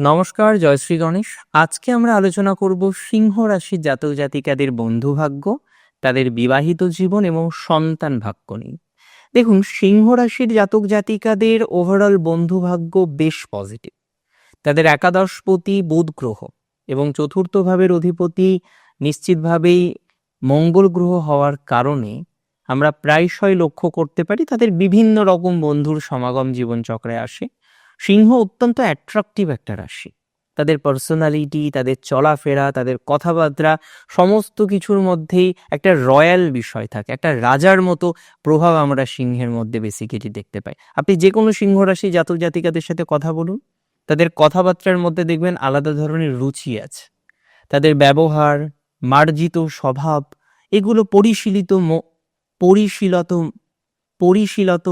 নমস্কার জয়শ্রী গণেশ। আজকে আমরা আলোচনা করব সিংহ রাশির জাতক জাতিকাদের বন্ধু ভাগ্য তাদের বিবাহিত জীবন এবং সন্তান ভাগ্য নিয়ে। দেখুন, সিংহ রাশির জাতক জাতিকাদের ওভারঅল বন্ধু ভাগ্য বেশ পজিটিভ তাদের একাদশপতি বুধ গ্রহ এবং চতুর্থ ভাবের অধিপতি নিশ্চিতভাবেই মঙ্গল গ্রহ হওয়ার কারণে আমরা প্রায়শই লক্ষ্য করতে পারি তাদের বিভিন্ন রকম বন্ধুর সমাগম জীবনচক্রে আসে। সিংহ অত্যন্ত অ্যাট্রাকটিভ একটা রাশি। তাদের পার্সোনালিটি তাদের চলাফেরা, তাদের কথাবার্তা, সমস্ত কিছুর মধ্যেই একটা রয়্যাল বিষয় থাকে। একটা রাজার মতো প্রভাব আমরা সিংহের মধ্যে বেসিক্যালি দেখতে পাই। আপনি যে কোনো সিংহ রাশি জাতক জাতিকাদের সাথে কথা বলুন। তাদের কথাবার্তার মধ্যে দেখবেন আলাদা ধরনের রুচি আছে। তাদের ব্যবহার, মার্জিত স্বভাব, এগুলো পরিশীলিত পরিশীলত পরিশীলত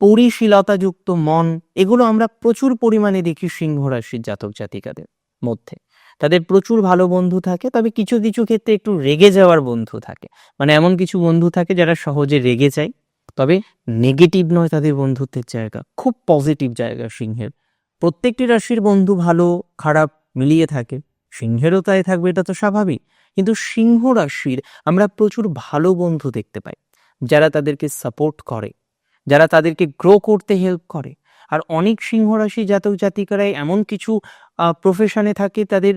পরিশীলতাযুক্ত মন, এগুলো আমরা প্রচুর পরিমাণে দেখি সিংহ রাশির জাতক জাতিকাদের মধ্যে। তাদের প্রচুর ভালো বন্ধু থাকে, তবে কিছু কিছু ক্ষেত্রে একটু রেগে যাওয়ার বন্ধু থাকে। মানে এমন কিছু বন্ধু থাকে যারা সহজে রেগে যায়, তবে নেগেটিভ নয় তাদের বন্ধুত্বের জায়গা, খুব পজিটিভ জায়গা সিংহের। প্রত্যেকটি রাশির বন্ধু ভালো, খারাপ মিলিয়ে থাকে, সিংহেরও তাই থাকবে, এটা তো স্বাভাবিক। কিন্তু সিংহ রাশির আমরা প্রচুর ভালো বন্ধু দেখতে পাই, যারা তাদেরকে সাপোর্ট করে। যারা তাদেরকে গ্রো করতে হেল্প করে। আর অনেক সিংহ রাশি জাতক জাতিকারাই এমন কিছু প্রফেশনে থাকে, তাদের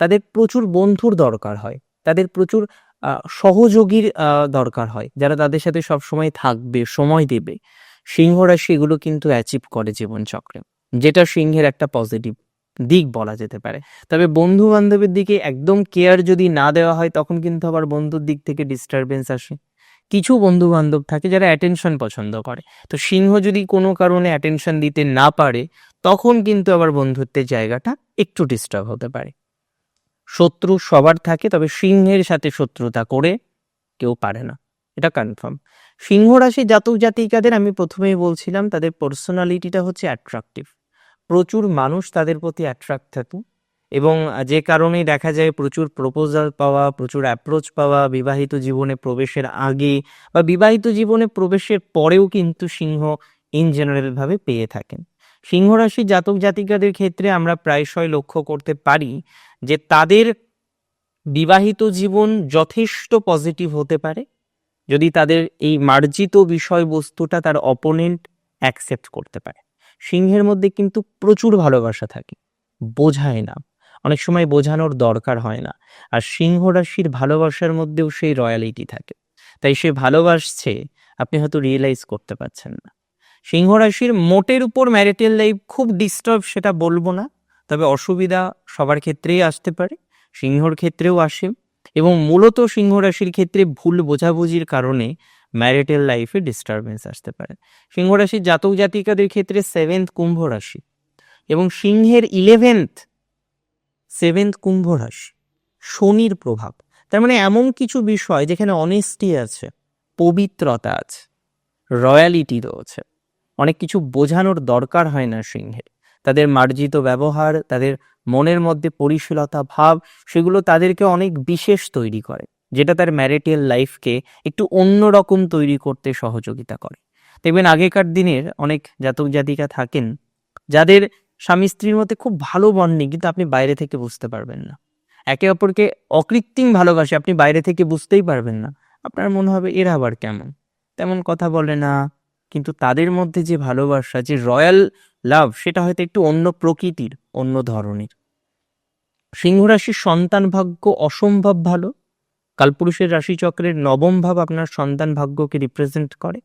তাদের প্রচুর বন্ধুর দরকার হয়। তাদের প্রচুর সহযোগীর দরকার হয়। যারা তাদের সাথে সব সময় থাকবে, সময় দেবে। সিংহ রাশি এগুলো কিন্তু অ্যাচিভ করে জীবনচক্রে। যেটা সিংহের একটা পজিটিভ দিক বলা যেতে পারে। তবে বন্ধু বান্ধবের দিকে একদম কেয়ার যদি না দেওয়া হয়, তখন কিন্তু আবার বন্ধুর দিক থেকে ডিস্টারবেন্স আসে। কিছু বন্ধু বান্ধব থাকে যারা অ্যাটেনশন পছন্দ করে। তো সিংহ যদি কোনো কারণে অ্যাটেনশন দিতে না পারে, তখন কিন্তু আবার বন্ধুত্বের জায়গাটা একটু ডিস্টার্ব হতে পারে। শত্রু সবার থাকে, তবে সিংহের সাথে শত্রুতা করে কেউ পারে না। এটা কনফার্ম সিংহ রাশি জাতক জাতিকাদের, আমি প্রথমেই বলছিলাম, তাদের পার্সোনালিটিটা হচ্ছে অ্যাট্রাকটিভ প্রচুর মানুষ তাদের প্রতি অ্যাট্রাক্ট থাকে এবং যে কারণেই দেখা যায় প্রচুর প্রপোজাল পাওয়া, প্রচুর অ্যাপ্রোচ পাওয়া বিবাহিত জীবনে প্রবেশের আগে বা বিবাহিত জীবনে প্রবেশের পরেও কিন্তু সিংহ ইন জেনারেল ভাবে পেয়ে থাকেন। সিংহ রাশির জাতক জাতিকাদের ক্ষেত্রে আমরা প্রায়শই লক্ষ্য করতে পারি যে তাদের বিবাহিত জীবন যথেষ্ট পজিটিভ হতে পারে। যদি তাদের এই মার্জিত বিষয়বস্তুটা তার অপোনেন্ট অ্যাকসেপ্ট করতে পারে। সিংহের মধ্যে কিন্তু প্রচুর ভালোবাসা থাকে। বোঝায় না। অনেক সময় বোঝানোর দরকার হয় না। আর সিংহ রাশির ভালোবাসার মধ্যেও সেই রয়্যালিটি থাকে। তাই সে ভালোবাসছে, আপনি হয়তো রিয়েলাইজ করতে পারছেন না। সিংহ রাশির মোটের উপর ম্যারিটাল লাইফ খুব ডিস্টার্ব সেটা বলব না। তবে অসুবিধা সবার ক্ষেত্রেই আসতে পারে, সিংহর ক্ষেত্রেও আসে। এবং মূলত সিংহ রাশির ক্ষেত্রে ভুল বোঝাবুঝির কারণে ম্যারিটাল লাইফে ডিস্টারবেন্স আসতে পারে। সিংহ রাশির জাতক জাতিকাদের ক্ষেত্রে সেভেন্থ কুম্ভ রাশি। এবং সিংহের ইলেভেন্থ সেভেন্থ কুম্ভ রাশি শনির প্রভাব। তার মানে এমন কিছু বিষয় যেখানে অনেস্টি আছে, পবিত্রতা আছে রয়্যালিটি রয়েছে। অনেক কিছু বোঝানোর দরকার হয় না সিংহের। তাদের মার্জিত ব্যবহার, তাদের মনের মধ্যে পরিশীলতা, ভাব, সেগুলো তাদেরকে অনেক বিশেষ তৈরি করে, যেটা তার ম্যারিটাল লাইফকে একটু অন্যরকম তৈরি করতে সহযোগিতা করে। দেখবেন আগেকার দিনের অনেক জাতক জাতিকা থাকেন, যাদের স্বামী স্ত্রীর মধ্যে খুব ভালো বন্ডিং কিন্তু আপনি বাইরে থেকে বুঝতে পারবেন না। একে অপরকে অকৃত্রিম ভালোবাসে আপনি বাইরে থেকে বুঝতেই পারবেন না। আপনার মনে হবে, এরা আবার কেমন? তেমন কথা বলে না, কিন্তু তাদের মধ্যে যে ভালোবাসা, যে রয়্যাল লাভ, সেটা হয়তো একটু অন্য প্রকৃতির, অন্য ধরনের। সিংহ রাশির সন্তান ভাগ্য অসম্ভব ভালো। কালপুরুষের রাশিচক্রের নবম ভাব আপনার সন্তান ভাগ্যকে রিপ্রেজেন্ট করে।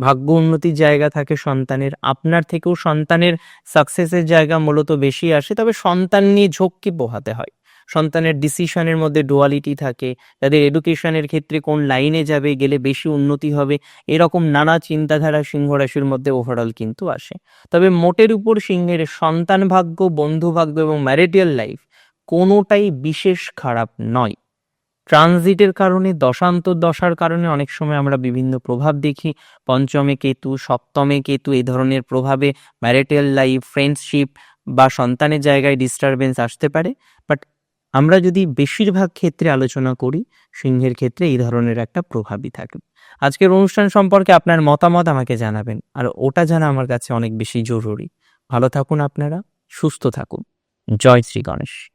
ভাগ্য উন্নতির জায়গা থাকে সন্তানের। আপনার থেকেও সন্তানের সাকসেসের জায়গা মূলত বেশি আসে, তবে সন্তান নিয়ে ঝোঁককে পোহাতে হয়? সন্তানের ডিসিশনের মধ্যে ডুয়ালিটি থাকে, তাদের এডুকেশনের ক্ষেত্রে কোন লাইনে যাবে, গেলে বেশি উন্নতি হবে, এরকম নানা চিন্তাধারা সিংহ রাশির মধ্যে ওভারঅল কিন্তু আসে। তবে মোটের উপর সিংহের সন্তান ভাগ্য, বন্ধু ভাগ্য এবং ম্যারিটাল লাইফ কোনোটাই বিশেষ খারাপ নয়। ট্রানজিটের কারণে, দশান্তর দশার কারণে অনেক সময় আমরা বিভিন্ন প্রভাব দেখি। পঞ্চমে কেতু, সপ্তমে কেতু এই ধরনের প্রভাবে ম্যারিটাল লাইফ ফ্রেন্ডশিপ বা সন্তানের জায়গায় ডিস্টারবেন্স আসতে পারে। বাট আমরা যদি বেশিরভাগ ক্ষেত্রে আলোচনা করি, সিংহের ক্ষেত্রে এই ধরনের একটা প্রভাবই থাকে। আজকের অনুষ্ঠান সম্পর্কে আপনার মতামত আমাকে জানাবেন, আর ওটা জানা আমার কাছে অনেক বেশি জরুরি। ভালো থাকুন আপনারা, সুস্থ থাকুন। জয় শ্রী গণেশ।